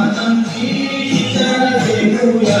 आनंदी शिक्षण देऊया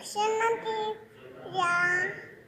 Egyptian monkey. Yeah.